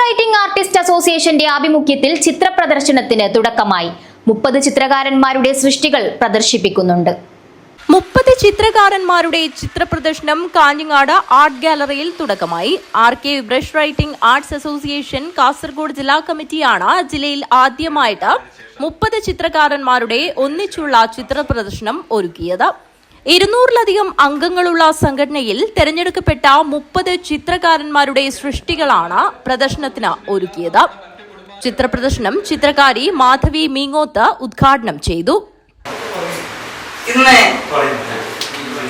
Writing artist അസോസിയേഷന്റെ ആഭിമുഖ്യത്തിൽ ചിത്ര പ്രദർശനത്തിന് തുടക്കമായി. മുപ്പത് ചിത്രകാരന്മാരുടെ സൃഷ്ടികൾ പ്രദർശിപ്പിക്കുന്നുണ്ട്. മുപ്പത് ചിത്രകാരന്മാരുടെ ചിത്രപ്രദർശനം കാഞ്ഞങ്ങാട് ആർട്ട് ഗാലറിയിൽ തുടക്കമായി. R K brush writing arts association Kasaragod ജില്ലാ കമ്മിറ്റിയാണ് ജില്ലയിൽ ആദ്യമായിട്ട് മുപ്പത് ചിത്രകാരന്മാരുടെ ഒന്നിച്ചുള്ള ചിത്ര പ്രദർശനം ഒരുക്കിയത്. ഇരുന്നൂറിലധികം അംഗങ്ങളുള്ള സംഘടനയിൽ തെരഞ്ഞെടുക്കപ്പെട്ട മുപ്പത് ചിത്രകാരന്മാരുടെ സൃഷ്ടികളാണ് പ്രദർശനത്തിന് ഒരുക്കിയത്. ചിത്രപ്രദർശനം ചിത്രകാരി മാധവി മീങ്ങോത്ത് ഉദ്ഘാടനം ചെയ്തു. ഇന്ന്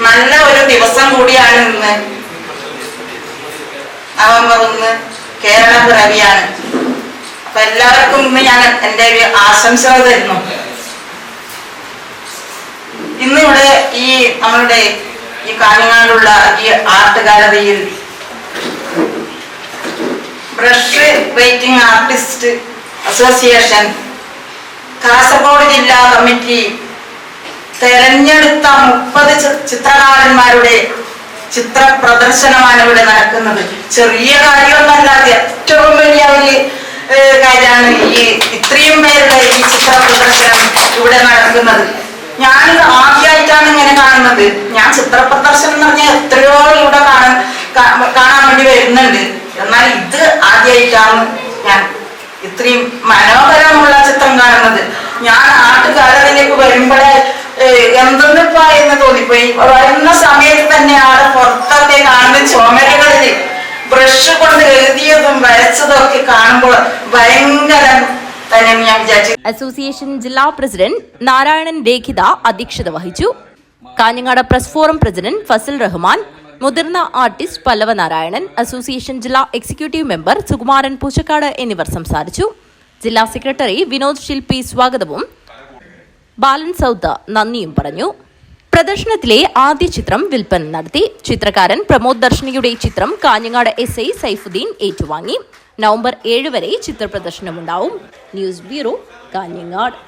നല്ല ഒരു ദിവസം കൂടിയാണ് ഇന്ന്. നവംബർ ഒന്ന് കേരള പിറവിയാണ്. അപ്പൊ എല്ലാവർക്കും ഇന്ന് ഞാൻ എന്റെ ഒരു ആശംസകൾ തരുന്നു. ഇന്ന് ഇവിടെ ഈ നമ്മളുടെ ഈ കാഞ്ഞങ്ങാടുള്ള ഈ ആർട്ട് ഗാലറിയിൽ brush rating artist association Kasaragod ജില്ലാ കമ്മിറ്റി തെരഞ്ഞെടുത്ത മുപ്പത് ചിത്രകാരന്മാരുടെ ചിത്ര പ്രദർശനമാണ് ഇവിടെ നടക്കുന്നത്. ചെറിയ കാര്യമൊന്നല്ല ഏറ്റവും വലിയ ഒരു കാര്യമാണ് ഈ ഇത്രയും പേരുടെ ഈ ചിത്ര പ്രദർശനം ഇവിടെ നടക്കുന്നത്. ഇങ്ങനെ കാണുന്നത്. ഞാൻ ചിത്ര പ്രദർശനം എന്ന് പറഞ്ഞാൽ എത്രയോ ഇവിടെ കാണാൻ കാണാൻ വേണ്ടി വരുന്നുണ്ട്. എന്നാൽ ഇത് ആദ്യമായിട്ടാണ് ഞാൻ ഇത്രയും മനോഹരമുള്ള ചിത്രം കാണുന്നത്. ഞാൻ ആർട്ട് ഗാലറിയിലേക്ക് വരുമ്പോഴേ എന്തെന്നിപ്പാ എന്ന് തോന്നിപ്പോയി. വരുന്ന സമയത്ത് തന്നെ ആടെ പുറത്തൊക്കെ കാണുന്ന ചുമരുകളിൽ ബ്രഷ് കൊണ്ട് എഴുതിയതും വരച്ചതും ഒക്കെ കാണുമ്പോൾ ഭയങ്കര അസോസിയേഷൻ ജില്ലാ പ്രസിഡന്റ് നാരായണൻ രേഖിത അധ്യക്ഷത വഹിച്ചു. Kanhangad press forum president Fasal Rahman മുതിർന്ന ആർട്ടിസ്റ്റ് പല്ലവ നാരായണൻ അസോസിയേഷൻ ജില്ലാ എക്സിക്യൂട്ടീവ് മെമ്പർ സുകുമാരൻ പൂച്ചക്കാട് എന്നിവർ സംസാരിച്ചു. ജില്ലാ സെക്രട്ടറി വിനോദ് ശില്പി സ്വാഗതവും. ബാലൻ സൗദ നന്ദിയും പറഞ്ഞു. പ്രദർശനത്തിലെ ആദ്യ ചിത്രം വിൽപ്പന നടത്തി. ചിത്രകാരൻ പ്രമോദ് ദർശനിയുടെ ചിത്രം കാഞ്ഞങ്ങാട് എസ് ഐ സൈഫുദ്ദീൻ ഏറ്റുവാങ്ങി. നവംബർ ഏഴ് വരെ ചിത്രപ്രദർശനമുണ്ടാവും. News bureau Kanhangad.